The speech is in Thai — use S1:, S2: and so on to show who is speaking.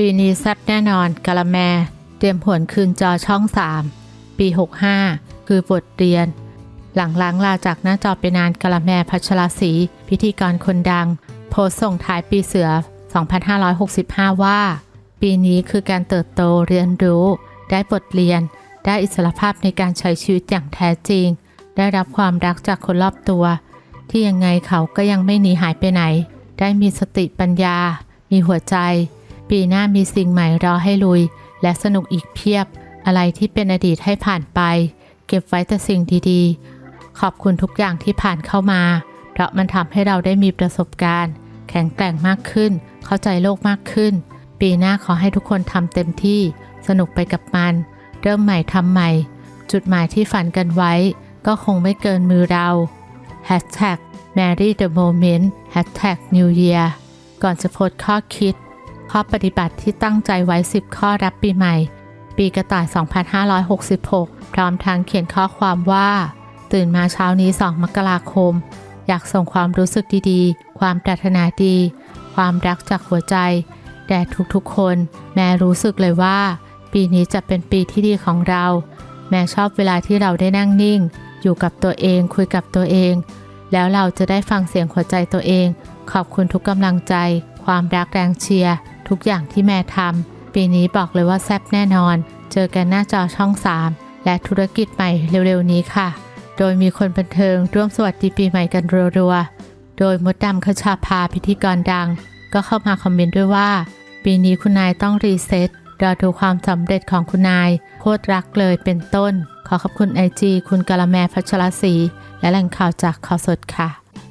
S1: ปีนี้แซบแน่นอนกะละแม เตรียมผลคืนจอช่อง 3 ปี 65 คือบทเรียน หลังล้างลาจากหน้าจอไปนานกะละแมพัชรศรีพิธีกรคนดัง โพสส่งท้ายปีเสือ 2565 ว่า ปีนี้คือการเติบโตเรียนรู้ ได้บทเรียน ได้อิสรภาพในการใช้ชีวิตอย่างแท้จริง ได้รับความรักจากคนรอบตัว ที่ยังไงเขาก็ยังไม่หนีหายไปไหน ได้มีสติปัญญา มีหัวใจ ปีหน้ามีสิ่งใหม่รอให้ลุย และสนุกอีกเพียบ อะไรที่เป็นอดีตให้ผ่านไป เก็บไว้แต่สิ่งดีๆ ขอบคุณทุกอย่างที่ผ่านเข้ามา เพราะมันทำให้เราได้มีประสบการณ์ แข็งแกร่งมากขึ้น เข้าใจโลกมากขึ้น ปีหน้าขอให้ทุกคนทำเต็มที่ สนุกไปกับมัน เริ่มใหม่ทำใหม่ จุดหมายที่ฝันกันไว้ ก็คงไม่เกินมือเรา Hashtag Marry the Moment Hashtag New Year ก่อนจะโพสข้อคิด ข้อปฏิบัติที่ตั้งใจไว้ 10 ข้อรับปีใหม่ ปีกระต่าย 2566 พร้อมทั้งเขียนข้อความว่า ตื่นมาเช้านี้ 2 มกราคม อยากส่งความรู้สึกดีๆ ความปรารถนาดี ความรักจากหัวใจ แด่ทุกๆคน แม่รู้สึกเลยว่า ปีนี้จะเป็นปีที่ดีของเรา แม่ชอบเวลาที่เราได้นั่งนิ่ง อยู่กับตัวเอง คุยกับตัวเอง แล้วเราจะได้ฟังเสียงหัวใจตัวเอง ขอบคุณทุกกำลังใจ ความรักแรงเชียร์ ทุกอย่างที่แม่ทำปีนี้บอกเลยว่าแซ่บแน่นอน เจอกันหน้าจอช่อง 3 และธุรกิจใหม่เร็วๆนี้ค่ะ โดยมีคนบันเทิงร่วมสวัสดีปีใหม่กันรัวๆ โดยมดดำคชาภาพิธีกรดัง ก็เข้ามาคอมเมนต์ด้วยว่า ปีนี้คุณนายต้องรีเซ็ตรอดูความสำเร็จของคุณนาย โคตรรักเลยเป็นต้น ขอขอบคุณไอจีคุณกะละแมพัชรศรีและแหล่งข่าวจากข่าวสดค่ะ